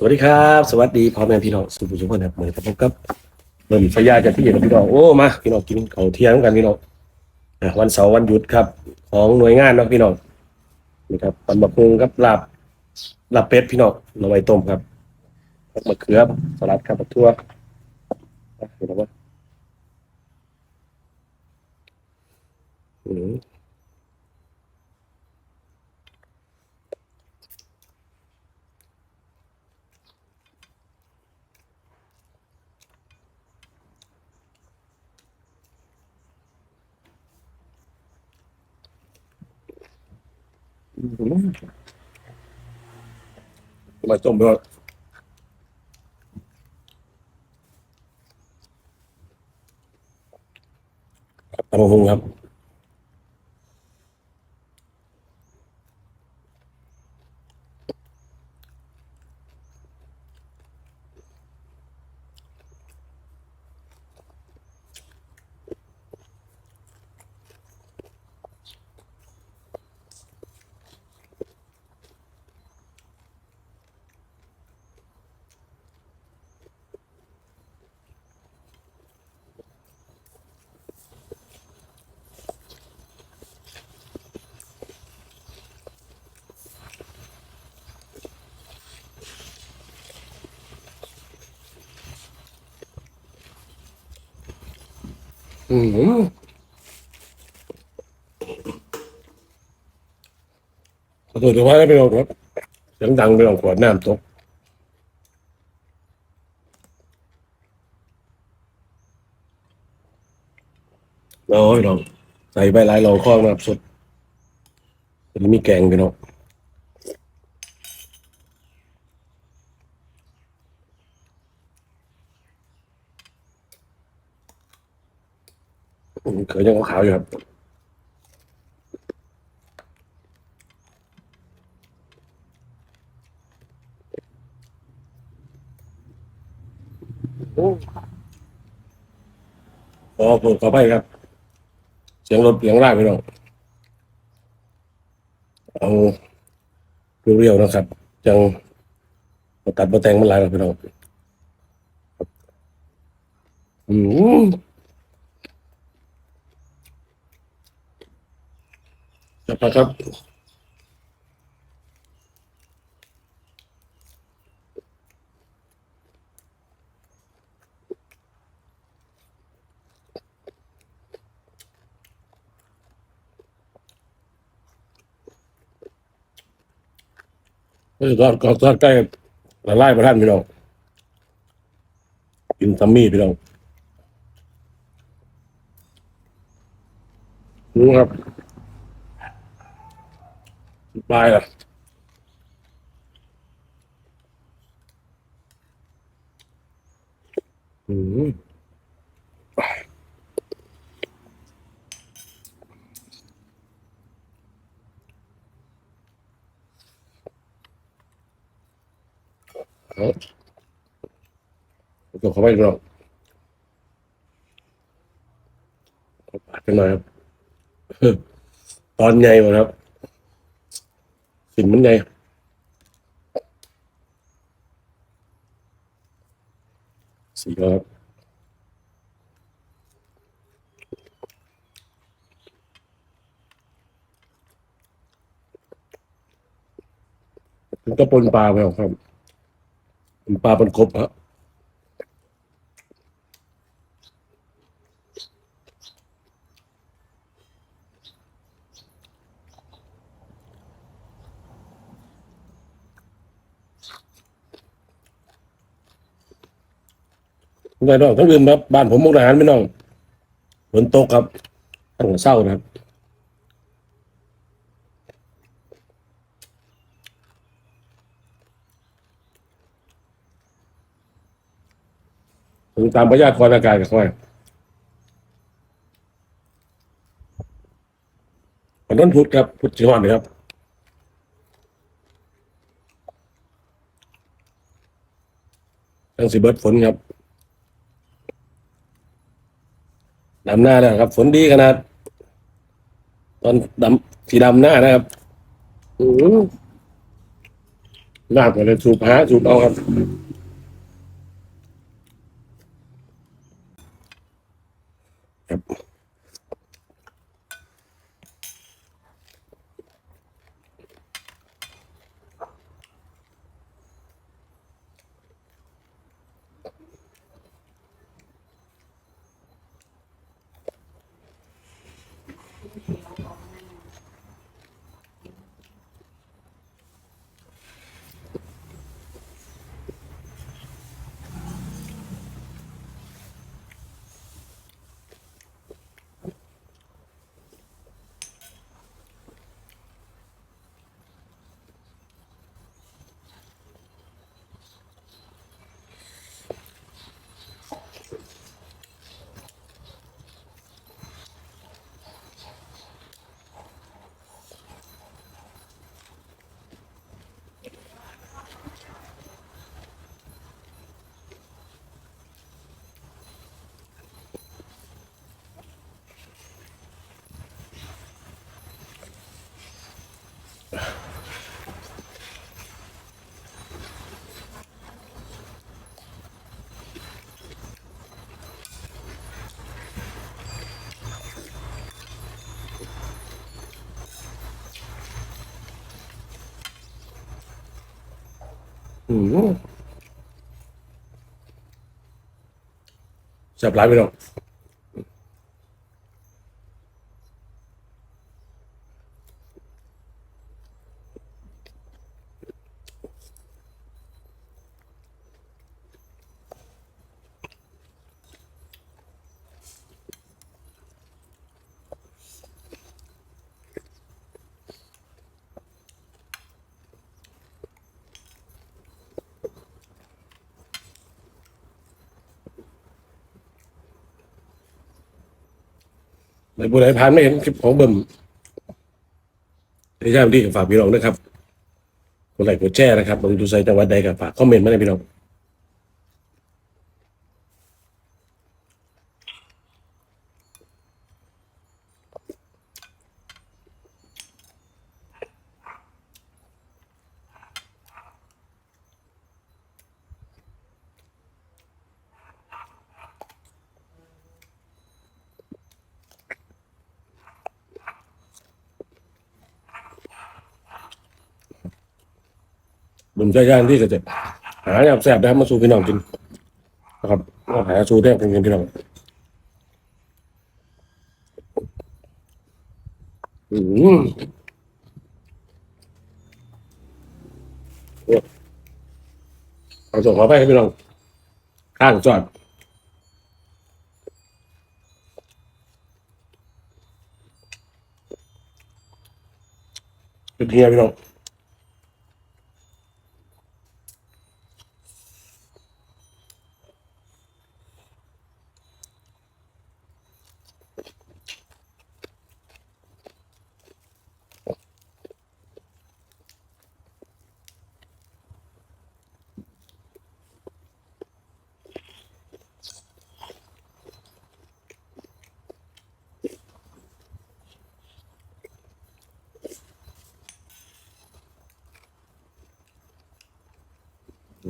สวัสดีครับ สวัสดีพ่อแม่พี่น้องสุภุชนครับเหมือนกับผมกับเริ่มสยาจากที่เห็นพี่น้องโอ้มาพี่น้องกินข้าเที่ยงกันพี่น้องวันเสาร์วันหยุดครับ ของหน่วยงานนะพี่น้องนี่ครับตำบักฮุงกับลาบลาบเป็ดพี่น้องเอาไว้ต้มครับผักมะเขือสลัดครับทั่วเห็นไหมว่า อืมมาต้มด้วยครับตำบักฮุงครับ อืมขอโทษทุกท่านนะพี่น้องครับเสียงดังไปลองขวดน้ำตกโอ้ยน้องใส่ใบลายรองคล้องนะครับสดอันนี้มีแกงพี่น้อง เขือยังขาวๆอยู่ครับขอโปรดขอไปครับ เสียงรถเสียงลากพี่น้องเอาเรียวๆนะครับ จังตัดมาแต่งมันลายแล้วพี่น้องอืม จับไปครับ ก็ทอดก็ทอดใกล้ละลายประท่านพี่น้องกินซัมมี่พี่น้องรู้ครับ ปลายอะอืมเอาตัวเข้าไปพี่น้องเอาปาดกันหน่อยครับ ตอนใหญ่หมดครับ สินมันใหญ่สีครับมันก็ปนปลาไปครับปนปลาปนกบครับ ได้น้องทั้งอื่นครับบ้านผมมุกดาหารไม่น้องฝนตกครับตั้งเศร้านะครับถึงตามพยากรณ์อากาศกับเขาไว้วันนั้นพุทธครับ พุทธจีฮอนะครับตั้งสิเบิร์ดฝนครับ ดำหน้าแล้วครับ ฝนดีขนาด ตอนดำสีดำหน้านะครับอือน้ำก็เลยสูบหาสูบเอาครับ อืมจับหลายไปหรอก ในบุญไหนผ่านไม่เห็นคลิปของเบิ่มในย่ามที่ฝากพี่น้องนะครับกดไลค์กดแชร์นะครับบางดูไซต์จังหวัดใดกับฝากคอมเมนต์มาในพี่น้อง บุญใจย่างที่ก็จะหาอย่างแซ่บนะครับมาสู่พี่น้องกินนะครับมาหาสู่แท้เป็นพี่น้องอืมเอาส่งมาไปให้พี่น้องข้างจอดเป็นเฮียพี่น้อง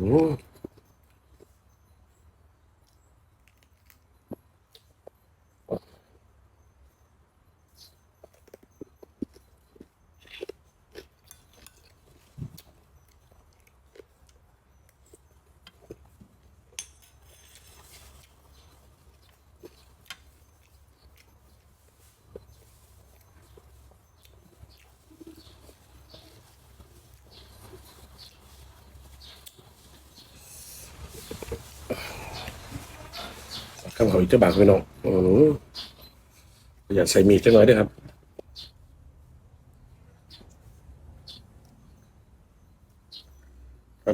Whoa. ข้าวเขาอีกเจ้าบากพี่น้องอืมอยาใส่มีดจังหน่อยด้วยครับ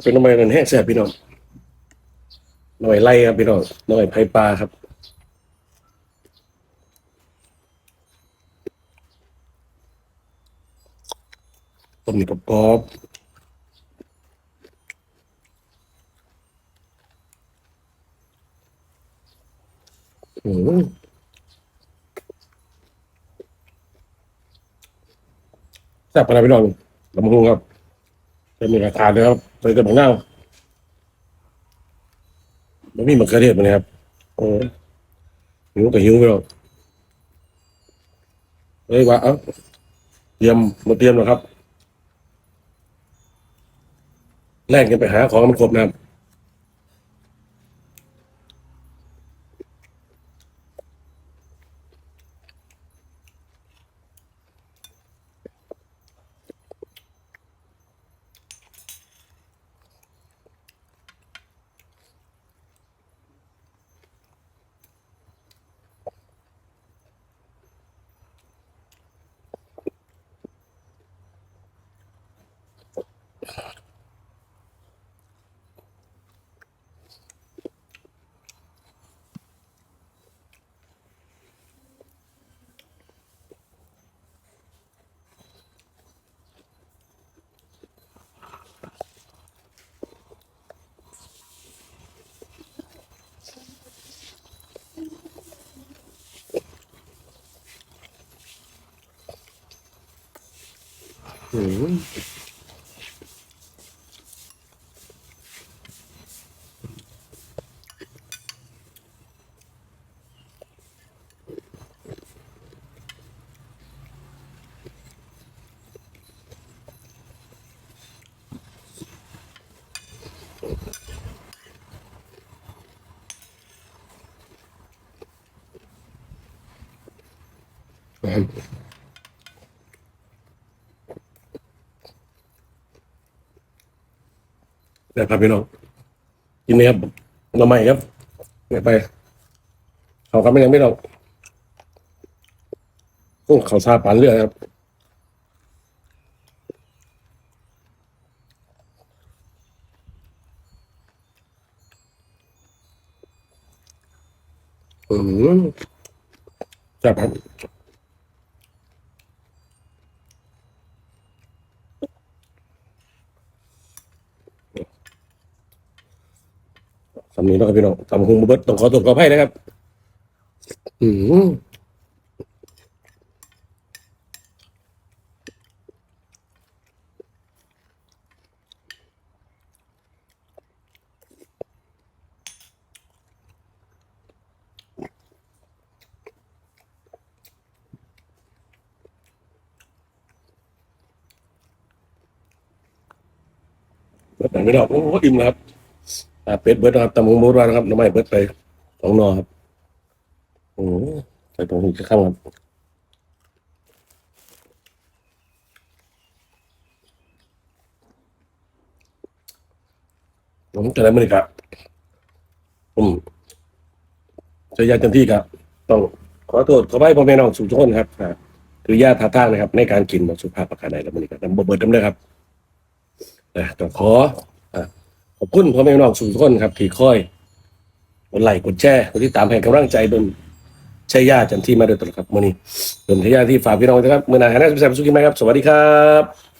เป็นน้ำมันกันแห้งแซ่บพี่น้องหน่อยไล่ครับพี่น้องหน่อยไผ่ปลาครับต้มนี่กรอบ อืมแซ่บขนาดพี่น้องลำพูครับจะมีกระทานเลยครับไปกับของเงาไม่มีมะเขือเทศมาเลยครับโอ้หิวก็หิวไปหรอกเฮ้ยว่าเอ้าเตรียมมาเตรียมนะครับ แล่นกันไปหาของมันครบนะครับ อืม นะครับพี่น้องกินไหมครับหน่อไม้ครับเนี่ยไปเขาครับไม่ยังไม่ต้องเขาซาปันเรือครับอืมจับครับำนีเนาะครับพี่น้องสำคุงบุเบิดต้องขอตัวขออภัยนะครับ อืมเบิดไหนไม่ได้โอ้โหอิ่มแล้วครับ เป็ดเบิดนะครับตำหงโบรานะครับน้ำไม้เบิดไปสองนอครับโอ้โหใส่ตรงนี้ข้างครับผมจะได้มือครับผมจะยาเต็มที่ครับ ต้องขอโทษขอให้พ่อแม่น้องสุขทุกคนครับคือยาท่าทางนะครับ ในการกินแบบสุภาพประการใดแล้วมันนี่ครับบ่เบิดน้ำเลยครับนะต้องขอ ขอบคุณพ่อแม่น้องสุขทุกคนครับที่คอยกดไลค์กดแชร์กดติดตามให้กำลังใจดนชัยาจันที่มาโดยตลอดครับมื่อนี้ดนชัยาที่ฝากพี่น้องนะครับเมื่อหนาหร่นะสุขสันต์สุขกินไหมครับ สวัสดีครับ